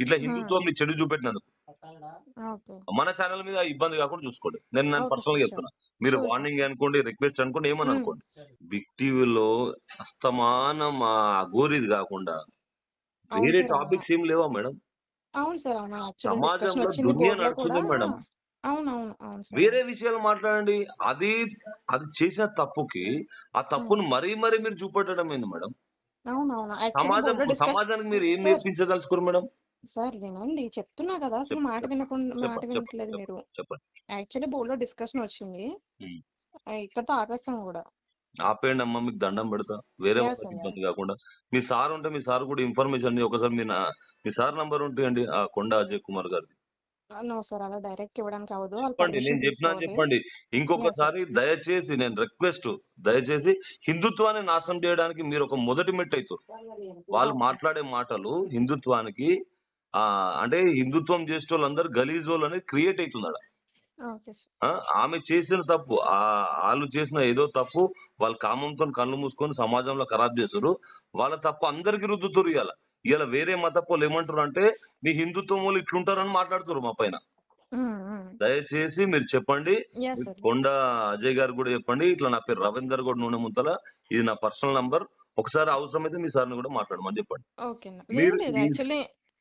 ఇట్లా హిందుత్వం చెడు చూపెట్టినందుకు. మన ఛానల్ మీద ఇబ్బంది కాకుండా చూసుకోండి. నేను నేను Okay, పర్సనల్గా చెప్తున్నా. మీరు వార్నింగ్ అనుకోండి రిక్వెస్ట్ అనుకోండి ఏమని. అనుకోండి. బిగ్ టీవీలో అస్తమానం ఆ గోరిది కాకుండా వేరే టాపిక్స్ ఏం లేవా మేడం? అవును సార్ సమాజంలో కూడా నడుస్తుంది మేడం. వేరే విషయాలు మాట్లాడండి. అది అది చేసిన తప్పుకి ఆ తప్పును మరీ మరీ మీరు చూపెట్టడం ఏంది మేడం? సమాజం సమాజానికి మీరు ఏం నేర్పించదలుచుకోరు మేడం? సార్ వినండి చెప్తున్నా కదా అసలు మాట వినకుండా మాట వినట్లేదు మీరు. చెప్పండి. యాక్చువల్లీ బోర్డులో డిస్కషన్ వచ్చింది. ఆ, ఇక్కడతో ఆపేస్తాం కూడా. ఆపేయండి అమ్మా మీకు దండం పెడతా. వేరే Yes, వాళ్ళకి sir, ఇబ్బంది కాకుండా. మీ సార్ ఉంటే మీ సార్ కూడా ఇన్ఫర్మేషన్ ఒకసారి మీ నా- మీ సార్ నంబర్ ఉంటాయండి ఆ కొండ అజయ్ కుమార్ గారిది. నో సార్ అలా డైరెక్ట్ ఇవ్వడానికి అవ్వదు. వాళ్ళు చెప్పండి పర్మిషన్ నేను చెప్పినా తీసుకోవాలి. చెప్పండి. ఇంకొకసారి దయచేసి నేను రిక్వెస్ట్ దయచేసి హిందుత్వాన్ని నాశనం చేయడానికి మీరు ఒక మొదటి మెట్టు అవుతారు వాళ్ళు. మాట్లాడే మాటలు హిందుత్వానికి ఆ అంటే హిందుత్వం చేసే వాళ్ళందరూ గలీజోళ్ళు అనేది క్రియేట్ అవుతుంది ఆమె చేసిన తప్పు ఆ వాళ్ళు చేసిన ఏదో తప్పు వాళ్ళ కామంతో కళ్ళు మూసుకొని సమాజంలో ఖరాబ్ చేస్తారు వాళ్ళ తప్పు అందరికి రుద్దుతారు ఇవాళ ఇవాళ వేరే మతపోలు ఏమంటారు అంటే మీ హిందుత్వం వాళ్ళు ఇట్లుంటారని మాట్లాడుతారు మా పైన. దయచేసి మీరు చెప్పండి. కొండ అజయ్ గారు కూడా చెప్పండి. ఇట్లా నా పేరు రవీందర్ గౌడ్ నూనె ముంతల. ఇది నా పర్సనల్ నంబర్. ఒకసారి అవసరమైతే మీ సార్ని కూడా మాట్లాడమని చెప్పండి. ఓకే మీరు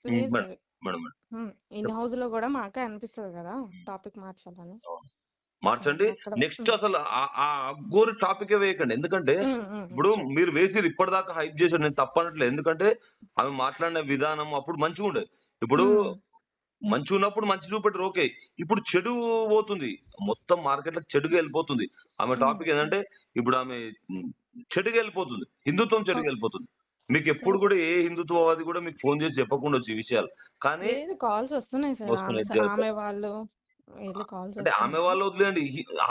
లేదు మేడం మేడం. మేడం ఇన్ హౌస్లో కూడా మాకే అనిపిస్తుంది కదా టాపిక్ మార్చాలని. మార్చండి. నెక్స్ట్ అసలు ఆ- అగ్గోరి టాపిక్ వేయకండి. ఎందుకంటే ఇప్పుడు. మీరు వేసి ఇప్పటిదాకా హైప్ చేశారు. నేను తప్పనట్లేదు ఎందుకంటే ఆమె మాట్లాడిన విధానం అప్పుడు మంచిగా ఉండేది ఇప్పుడు మంచి ఉన్నప్పుడు మంచి చూపెట్టరు. ఓకే. ఇప్పుడు చెడు పోతుంది. మొత్తం మార్కెట్లో చెడుగా వెళ్ళిపోతుంది. ఆమె టాపిక్ ఏంటంటే ఇప్పుడు ఆమె చెడుగా వెళ్ళిపోతుంది. హిందుత్వం చెడుగా. వెళ్ళిపోతుంది. మీకు ఎప్పుడు కూడా ఏ హిందుత్వవాది కూడా మీకు ఫోన్ చేసి చెప్పకుండా వచ్చి విషయాలు. కానీ కాల్స్ వస్తున్నాయి సార్. ఆమె వాళ్ళు అంటే ఆమె వాళ్ళు వదిలేండి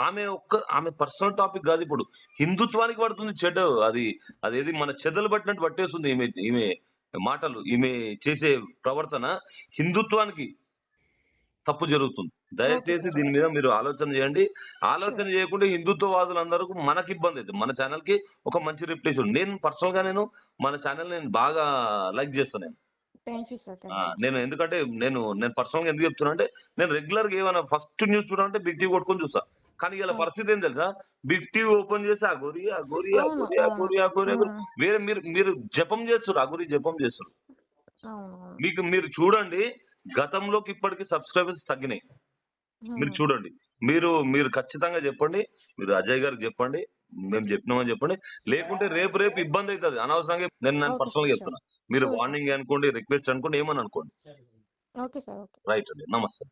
ఆమె ఒక్క ఆమె పర్సనల్ టాపిక్ కాదు ఇప్పుడు. హిందుత్వానికి పడుతుంది చెడ్డ అది అదేది మన చెదలు పట్టినట్టు పట్టేస్తుంది ఈమె ఈమె మాటలు ఈమె చేసే ప్రవర్తన. హిందుత్వానికి తప్పు జరుగుతుంది. దయచేసి. దీని మీద మీరు ఆలోచన చేయండి. ఆలోచన చేయకుండా హిందుత్వవాదులందరూ మనకి ఇబ్బంది అవుతుంది. మన ఛానల్కి ఒక మంచి రిప్లేషన్ నేను పర్సనల్గా నేను మన ఛానల్ నేను బాగా లైక్ చేస్తాను నేను. నేను ఎందుకంటే నేను నేను పర్సనల్గా ఎందుకు చెప్తున్నా అంటే నేను రెగ్యులర్గా ఏమైనా ఫస్ట్ న్యూస్ చూడాలంటే బిగ్ టీవీ కొట్టుకొని చూస్తా. కానీ ఇలా ఆ. పరిస్థితి ఏం తెలుసా? బిగ్ టీవీ ఓపెన్ చేసి ఆ గోరి ఆ గోరి ఆ గోరి ఆ. గోరి ఆ గోరి. ఉమ్, వేరే మీరు మీరు జపం చేస్తారు ఆ గురి జపం చేస్తారు. మీకు మీరు చూడండి గతంలోకి ఇప్పటికి సబ్స్క్రైబర్స్ తగ్గినాయి. మీరు ఉమ్, చూడండి. మీరు మీరు ఖచ్చితంగా చెప్పండి. మీరు అజయ్ గారికి చెప్పండి. మేము చెప్పినామని చెప్పండి. లేకుంటే రేపు రేపు ఇబ్బంది అవుతుంది. అనవసరంగా నేను నేను పర్సనల్గా. చెప్తున్నా. మీరు వార్నింగ్ అనుకోండి రిక్వెస్ట్ అనుకోండి ఏమని అనుకోండి. రైట్ అండి. నమస్తే.